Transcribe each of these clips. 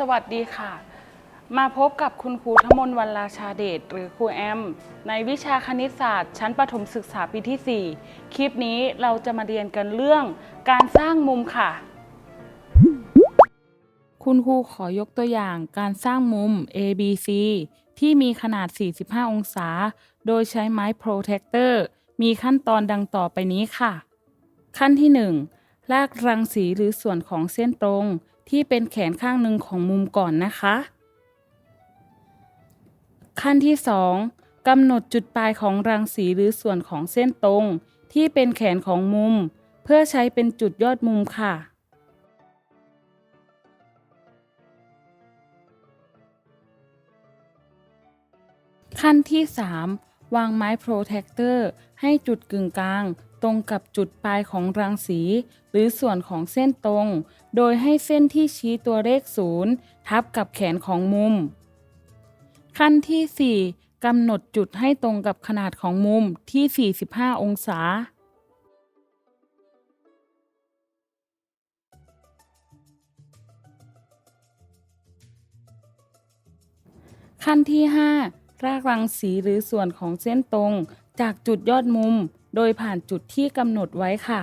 สวัสดีค่ะ มาพบกับคุณครูธมนวันราชาเดชหรือครูแอม ในวิชาคณิตศาสตร์ ชั้นประถมศึกษาปีที่ 4 คลิปนี้เราจะมาเรียนกันเรื่องการสร้างมุมค่ะ คุณครูขอยกตัวอย่างการสร้างมุม ABC ที่มีขนาด 45 องศา โดยใช้ไม้ Protector มีขั้นตอนดังต่อไปนี้ค่ะ ขั้นที่ 1 ลากรังสีหรือส่วนของเส้นตรงที่เป็นแขนข้างหนึ่งของมุมก่อนนะคะ ขั้นที่ 2กำหนดจุดปลายของรังสีหรือส่วนของเส้นตรง ที่เป็นแขนของมุม เพื่อใช้เป็นจุดยอดมุมค่ะ ขั้นที่ 3 วางไม้โปรเทคเตอร์ให้จุดกึ่งกลาง ตรงกับจุดปลายของรังสี หรือส่วนของเส้นตรง โดยให้เส้นที่ชี้ตัวเลข0ทับกับแขนของมุม ขั้นที่ 4กำหนดจุดให้ตรงกับขนาดของมุมที่ 45 องศาขั้นที่ 5 รากรังสีหรือส่วนของเส้นตรง จากจุดยอดมุม โดยผ่านจุดที่กำหนดไว้ค่ะ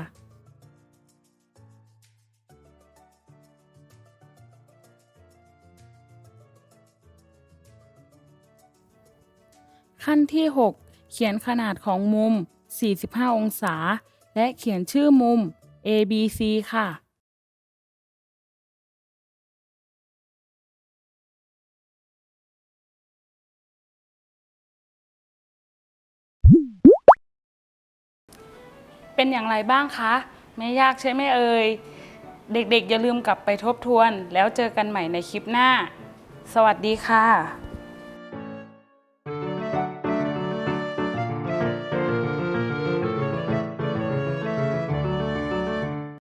ขั้นที่ 6 เขียนขนาดของมุม 45 องศา และเขียนชื่อมุม ABC ค่ะ เป็นอย่างไรบ้างคะ ไม่ยากใช่ไหมเอ่ย เด็กๆ อย่าลืมกลับไปทบทวน แล้วเจอกันใหม่ในคลิปหน้า สวัสดีค่ะ